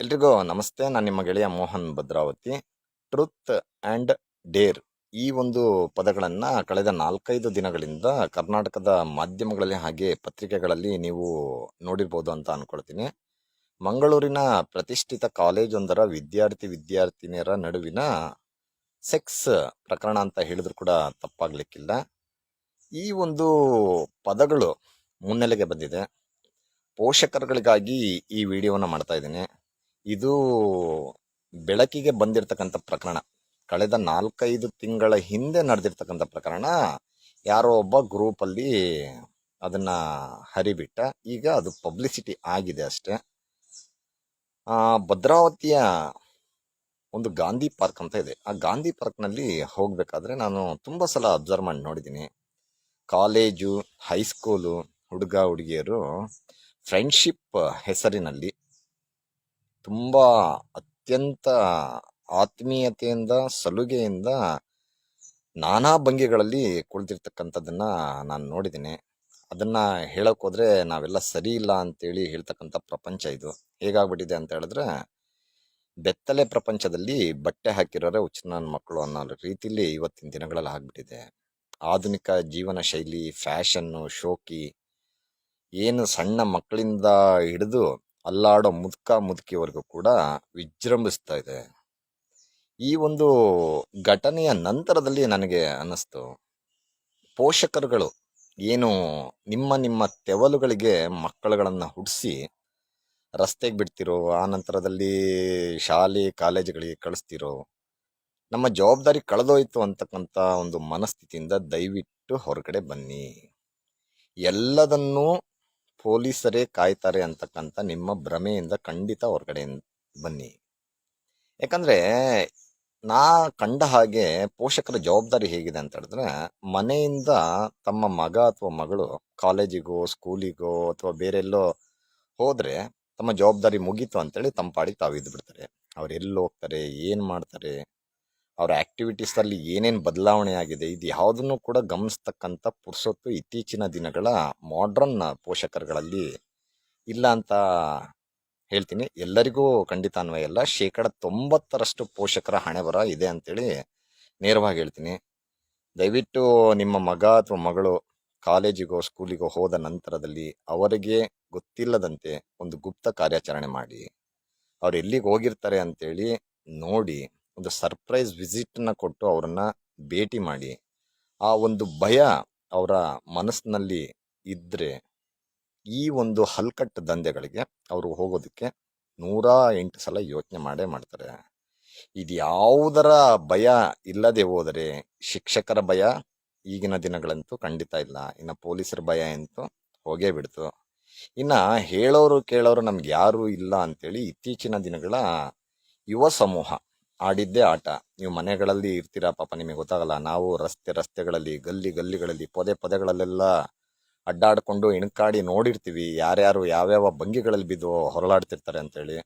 ಎಲ್ರಿಗೂ ನಮಸ್ತೆ. ನಾನು ನಿಮ್ಮ ಗೆಳೆಯ Mohan Bhadravati. Truth and dare ಈ ಒಂದು ಪದಗಳನ್ನು ಕಳೆದ ನಾಲ್ಕೈದು ದಿನಗಳಿಂದ ಕರ್ನಾಟಕದ ಮಾಧ್ಯಮಗಳಲ್ಲಿ ಹಾಗೆ ಪತ್ರಿಕೆಗಳಲ್ಲಿ ನೀವು ನೋಡಿರ್ಬೋದು ಅಂತ ಅಂದ್ಕೊಳ್ತೀನಿ ಮಂಗಳೂರಿನ ಪ್ರತಿಷ್ಠಿತ ಕಾಲೇಜೊಂದರ ವಿದ್ಯಾರ್ಥಿ ವಿದ್ಯಾರ್ಥಿನಿಯರ ನಡುವಿನ ಸೆಕ್ಸ್ ಪ್ರಕರಣ ಅಂತ ಹೇಳಿದ್ರು ಕೂಡ ತಪ್ಪಾಗ್ಲಿಕ್ಕಿಲ್ಲ. ಈ ಒಂದು ಪದಗಳು ಮುನ್ನೆಲೆಗೆ ಬಂದಿದೆ. ಪೋಷಕರುಗಳಿಗಾಗಿ ಈ ವಿಡಿಯೋನ ಮಾಡ್ತಾ ಇದ್ದೀನಿ. ಇದು ಬೆಳಕಿಗೆ ಬಂದಿರತಕ್ಕಂಥ ಪ್ರಕರಣ. ಕಳೆದ ನಾಲ್ಕೈದು ತಿಂಗಳ ಹಿಂದೆ ನಡೆದಿರ್ತಕ್ಕಂಥ ಪ್ರಕರಣ. ಯಾರೋ ಒಬ್ಬ ಗ್ರೂಪಲ್ಲಿ ಅದನ್ನ ಹರಿಬಿಟ್ಟ. ಈಗ ಅದು ಪಬ್ಲಿಸಿಟಿ ಆಗಿದೆ ಅಷ್ಟೇ. ಭದ್ರಾವತಿಯ ಒಂದು ಗಾಂಧಿ ಪಾರ್ಕ್ ಅಂತ ಇದೆ. ಆ ಗಾಂಧಿ ಪಾರ್ಕ್ನಲ್ಲಿ ಹೋಗಬೇಕಾದ್ರೆ ನಾನು ತುಂಬ ಸಲ ಅಬ್ಸರ್ವ್ ಮಾಡಿ ನೋಡಿದ್ದೀನಿ. ಕಾಲೇಜು ಹೈಸ್ಕೂಲು ಹುಡುಗ, ಹುಡುಗಿಯರು ಫ್ರೆಂಡ್ಶಿಪ್ ಹೆಸರಿನಲ್ಲಿ ತುಂಬ ಅತ್ಯಂತ ಆತ್ಮೀಯತೆಯಿಂದ, ಸಲುಗೆಯಿಂದ ನಾನಾ ಭಂಗಿಗಳಲ್ಲಿ ಕುಳಿತಿರ್ತಕ್ಕಂಥದ್ದನ್ನ ನಾನು ನೋಡಿದ್ದೀನಿ. ಅದನ್ನ ಹೇಳಕ್ ಹೋದ್ರೆ ನಾವೆಲ್ಲ ಸರಿ ಇಲ್ಲ ಅಂತೇಳಿ ಹೇಳ್ತಕ್ಕಂಥ ಪ್ರಪಂಚ ಇದು. ಹೇಗಾಗ್ಬಿಟ್ಟಿದೆ ಅಂತ ಹೇಳಿದ್ರೆ, ಬೆತ್ತಲೆ ಪ್ರಪಂಚದಲ್ಲಿ ಬಟ್ಟೆ ಹಾಕಿರೋರೆ ಉಚ್ಚನ ಮಕ್ಕಳು ಅನ್ನೋ ರೀತಿಲಿ ಇವತ್ತಿನ ದಿನಗಳಲ್ಲಿ ಆಗ್ಬಿಟ್ಟಿದೆ. ಆಧುನಿಕ ಜೀವನ ಶೈಲಿ, ಫ್ಯಾಷನ್ನು, ಶೋಕಿ, ಏನು ಸಣ್ಣ ಮಕ್ಕಳಿಂದ ಹಿಡಿದು ಅಲ್ಲಾಡೋ ಮುದುಕ ಮುದುಕಿವರೆಗೂ ಕೂಡ ವಿಜೃಂಭಿಸ್ತಾ ಇದೆ. ಈ ಒಂದು ಘಟನೆಯ ನಂತರದಲ್ಲಿ ನನಗೆ ಅನ್ನಿಸ್ತು. ಪೋಷಕರುಗಳು ಏನು ನಿಮ್ಮ ನಿಮ್ಮ ತೆವಲುಗಳಿಗೆ ಮಕ್ಕಳುಗಳನ್ನು ಹುಡ್ಸಿ ರಸ್ತೆಗೆ ಬಿಡ್ತಿರೋ, ಆ ನಂತರದಲ್ಲಿ ಶಾಲೆ, ಕಾಲೇಜುಗಳಿಗೆ ಕಳಿಸ್ತಿರೋ, ನಮ್ಮ ಜವಾಬ್ದಾರಿ ಕಳೆದೋಯ್ತು ಅಂತಕ್ಕಂಥ ಒಂದು ಮನಸ್ಥಿತಿಯಿಂದ ದಯವಿಟ್ಟು ಹೊರಗಡೆ ಬನ್ನಿ. ಎಲ್ಲದನ್ನೂ ಪೊಲೀಸರೇ ಕಾಯ್ತಾರೆ ಅಂತಕ್ಕಂಥ ನಿಮ್ಮ ಭ್ರಮೆಯಿಂದ ಖಂಡಿತ ಹೊರಗಡೆ ಬನ್ನಿ. ಯಾಕಂದ್ರೆ ನಾ ಕಂಡ ಹಾಗೆ ಪೋಷಕರ ಜವಾಬ್ದಾರಿ ಹೇಗಿದೆ ಅಂತ ಹೇಳಿದ್ರೆ, ಮನೆಯಿಂದ ತಮ್ಮ ಮಗ ಅಥವಾ ಮಗಳು ಕಾಲೇಜಿಗೋ, ಸ್ಕೂಲಿಗೋ ಅಥವಾ ಬೇರೆಲ್ಲೋ ಹೋದರೆ ತಮ್ಮ ಜವಾಬ್ದಾರಿ ಮುಗೀತು ಅಂತೇಳಿ ತಮ್ಮ ಪಾಡಿಗೆ ತಾವು ಇದ್ದು ಬಿಡ್ತಾರೆ ಅವ್ರು ಎಲ್ಲಿ ಹೋಗ್ತಾರೆ, ಏನು ಮಾಡ್ತಾರೆ ಅವ್ರ ಆ್ಯಕ್ಟಿವಿಟೀಸಲ್ಲಿ ಏನೇನ್ ಬದಲಾವಣೆ ಆಗಿದೆ ಇದು ಯಾವುದನ್ನು ಕೂಡ ಗಮನಿಸ್ತಕ್ಕಂಥ ಪುರ್ಸೊತ್ತು ಇತ್ತೀಚಿನ ದಿನಗಳ ಮಾಡ್ರನ್ ಪೋಷಕರುಗಳಲ್ಲಿ ಇಲ್ಲ ಅಂತ ಹೇಳ್ತೀನಿ. ಎಲ್ಲರಿಗೂ ಖಂಡಿತ ಅನ್ವಯ ಇಲ್ಲ. ಶೇಕಡ ತೊಂಬತ್ತರಷ್ಟು ಪೋಷಕರ ಹಣೆ ಬರ ಇದೆ ಅಂತೇಳಿ ನೇರವಾಗಿ ಹೇಳ್ತೀನಿ. ದಯವಿಟ್ಟು ನಿಮ್ಮ ಮಗ ಅಥವಾ ಮಗಳು ಕಾಲೇಜಿಗೋ ಸ್ಕೂಲಿಗೋ ಹೋದ ನಂತರದಲ್ಲಿ ಅವರಿಗೆ ಗೊತ್ತಿಲ್ಲದಂತೆ ಒಂದು ಗುಪ್ತ ಕಾರ್ಯಾಚರಣೆ ಮಾಡಿ. ಅವ್ರು ಎಲ್ಲಿಗೆ ಹೋಗಿರ್ತಾರೆ ಅಂತೇಳಿ ನೋಡಿ. ಒಂದು ಸರ್ಪ್ರೈಸ್ ವಿಸಿಟ್ನ ಕೊಟ್ಟು ಅವರನ್ನು ಭೇಟಿ ಮಾಡಿ. ಆ ಒಂದು ಭಯ ಅವರ ಮನಸ್ಸಿನಲ್ಲಿ ಇದ್ದರೆ ಈ ಒಂದು ಹಲ್ಕಟ್ಟು ದಂಧೆಗಳಿಗೆ ಅವರು ಹೋಗೋದಕ್ಕೆ ನೂರ ಎಂಟು ಸಲ ಯೋಚನೆ ಮಾಡೇ ಮಾಡ್ತಾರೆ. ಇದು ಯಾವುದರ ಭಯ ಇಲ್ಲದೆ ಹೋದರೆ ಶಿಕ್ಷಕರ ಭಯ, ಈಗಿನ ದಿನಗಳಂತೂ ಖಂಡಿತ ಇಲ್ಲ. ಇನ್ನು ಪೊಲೀಸರ ಭಯ ಅಂತೂ ಹೋಗೇ ಬಿಡ್ತು. ಇನ್ನು ಹೇಳೋರು ಕೇಳೋರು ನಮ್ಗೆ ಯಾರೂ ಇಲ್ಲ ಅಂತೇಳಿ ಇತ್ತೀಚಿನ ದಿನಗಳ ಯುವ ಸಮೂಹ ಆಡಿದ್ದೇ ಆಟ. ನೀವು ಮನೆಗಳಲ್ಲಿ ಇರ್ತೀರಾ ಪಾಪ, ನಿಮಗೆ ಗೊತ್ತಾಗಲ್ಲ. ನಾವು ರಸ್ತೆ, ರಸ್ತೆಗಳಲ್ಲಿ, ಗಲ್ಲಿ, ಗಲ್ಲಿಗಳಲ್ಲಿ, ಪೊದೆ, ಪೊದೆಗಳಲ್ಲೆಲ್ಲ ಅಡ್ಡಾಡಿಕೊಂಡು ಇಣಕಾಡಿ ನೋಡಿರ್ತೀವಿ. ಯಾರ್ಯಾರು ಯಾವ್ಯಾವ ಭಂಗಿಗಳಲ್ಲಿ ಬಿದ್ದು ಹೊರಳಾಡ್ತಿರ್ತಾರೆ ಅಂತೇಳಿ.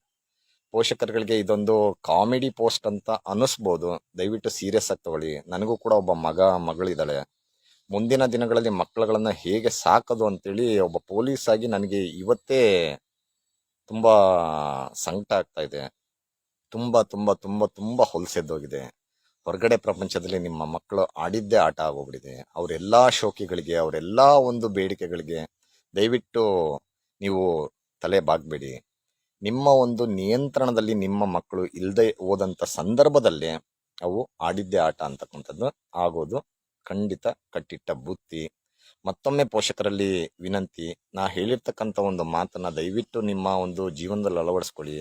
ಪೋಷಕರುಗಳಿಗೆ ಇದೊಂದು ಕಾಮಿಡಿ ಪೋಸ್ಟ್ ಅಂತ ಅನಿಸ್ಬೋದು ದಯವಿಟ್ಟು ಸೀರಿಯಸ್ ಆಗಿ ತಗೊಳ್ಳಿ. ನನಗೂ ಕೂಡ ಒಬ್ಬ ಮಗ, ಮಗಳಿದ್ದಾಳೆ. ಮುಂದಿನ ದಿನಗಳಲ್ಲಿ ಮಕ್ಕಳುಗಳನ್ನು ಹೇಗೆ ಸಾಕೋದು ಅಂತೇಳಿ ಒಬ್ಬ ಪೊಲೀಸ್ ಆಗಿ ನನಗೆ ಇವತ್ತೇ ತುಂಬ ಸಂಕಟ ಆಗ್ತಾ ಇದೆ. ತುಂಬಾ ತುಂಬಾ ತುಂಬಾ ತುಂಬಾ ಹೊಲಸೆದ್ದೋಗಿದೆ ಹೊರಗಡೆ ಪ್ರಪಂಚದಲ್ಲಿ ನಿಮ್ಮ ಮಕ್ಕಳು ಆಡಿದ್ದೇ ಆಟ ಆಗೋಗ್ಬಿಟ್ಟಿದೆ. ಅವರೆಲ್ಲಾ ಶೋಕಿಗಳಿಗೆ, ಅವರೆಲ್ಲಾ ಒಂದು ಬೇಡಿಕೆಗಳಿಗೆ ದಯವಿಟ್ಟು ನೀವು ತಲೆ ಬಾಗ್ಬೇಡಿ. ನಿಮ್ಮ ಒಂದು ನಿಯಂತ್ರಣದಲ್ಲಿ ನಿಮ್ಮ ಮಕ್ಕಳು ಇಲ್ಲದೆ ಹೋದಂತ ಸಂದರ್ಭದಲ್ಲಿ ಅವು ಆಡಿದ್ದೇ ಆಟ ಅಂತಕ್ಕಂಥದ್ದು ಆಗೋದು ಖಂಡಿತ ಕಟ್ಟಿಟ್ಟ ಬುತ್ತಿ. ಮತ್ತೊಮ್ಮೆ ಪೋಷಕರಲ್ಲಿ ವಿನಂತಿ, ನಾ ಹೇಳಿರ್ತಕ್ಕಂಥ ಒಂದು ಮಾತನ್ನ ದಯವಿಟ್ಟು ನಿಮ್ಮ ಒಂದು ಜೀವನದಲ್ಲಿ ಅಳವಡಿಸ್ಕೊಳ್ಳಿ.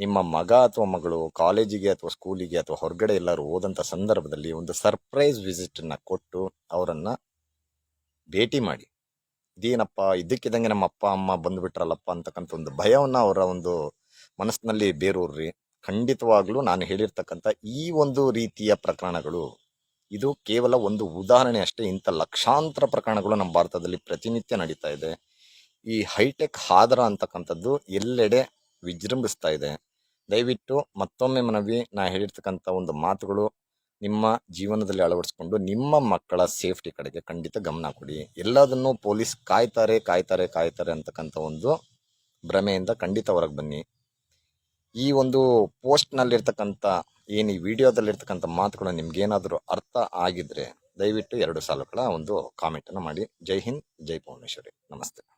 ನಿಮ್ಮ ಮಗ ಅಥವಾ ಮಗಳು ಕಾಲೇಜಿಗೆ ಅಥವಾ ಸ್ಕೂಲಿಗೆ ಅಥವಾ ಹೊರಗಡೆ ಎಲ್ಲರೂ ಹೋದಂಥ ಸಂದರ್ಭದಲ್ಲಿ ಒಂದು ಸರ್ಪ್ರೈಸ್ ವಿಸಿಟನ್ನು ಕೊಟ್ಟು ಅವರನ್ನು ಭೇಟಿ ಮಾಡಿ. ಇದೇನಪ್ಪ ಇದಕ್ಕಿದ್ದಂಗೆ ನಮ್ಮ ಅಪ್ಪ, ಅಮ್ಮ ಬಂದ್ಬಿಟ್ರಲ್ಲಪ್ಪ ಅಂತಕ್ಕಂಥ ಒಂದು ಭಯವನ್ನ ಅವರ ಒಂದು ಮನಸ್ಸಿನಲ್ಲಿ ಬೇರೂರ್ರಿ. ಖಂಡಿತವಾಗ್ಲೂ ನಾನು ಹೇಳಿರ್ತಕ್ಕಂಥ ಈ ಒಂದು ರೀತಿಯ ಪ್ರಕರಣಗಳು, ಇದು ಕೇವಲ ಒಂದು ಉದಾಹರಣೆ ಅಷ್ಟೇ, ಇಂಥ ಲಕ್ಷಾಂತರ ಪ್ರಕರಣಗಳು ನಮ್ಮ ಭಾರತದಲ್ಲಿ ಪ್ರತಿನಿತ್ಯ ನಡೀತಾ ಇದೆ. ಈ ಹೈಟೆಕ್ ಹಾದರ ಅಂತಕ್ಕಂಥದ್ದು ಎಲ್ಲೆಡೆ ವಿಜೃಂಭಿಸ್ತಾ ಇದೆ ದಯವಿಟ್ಟು ಮತ್ತೊಮ್ಮೆ ಮನವಿ, ನಾ ಹೇಳಿರ್ತಕ್ಕಂಥ ಒಂದು ಮಾತುಗಳು ನಿಮ್ಮ ಜೀವನದಲ್ಲಿ ಅಳವಡಿಸ್ಕೊಂಡು ನಿಮ್ಮ ಮಕ್ಕಳ ಸೇಫ್ಟಿ ಕಡೆಗೆ ಖಂಡಿತ ಗಮನ ಕೊಡಿ. ಎಲ್ಲದನ್ನು ಪೊಲೀಸ್ ಕಾಯ್ತಾರೆ ಕಾಯ್ತಾರೆ ಕಾಯ್ತಾರೆ ಅಂತಕ್ಕಂಥ ಒಂದು ಭ್ರಮೆಯಿಂದ ಖಂಡಿತ ಹೊರಗೆ ಬನ್ನಿ. ಈ ಒಂದು ಪೋಸ್ಟ್ನಲ್ಲಿರ್ತಕ್ಕಂಥ, ಏನು ಈ ವಿಡಿಯೋದಲ್ಲಿರ್ತಕ್ಕಂಥ ಮಾತುಗಳು ನಿಮ್ಗೇನಾದರೂ ಅರ್ಥ ಆಗಿದ್ರೆ ದಯವಿಟ್ಟು ಎರಡು ಸಾಲುಗಳ ಒಂದು ಕಾಮೆಂಟನ್ನು ಮಾಡಿ. ಜೈ ಹಿಂದ್, ಜೈ ಭುವನೇಶ್ವರಿ. ನಮಸ್ತೆ.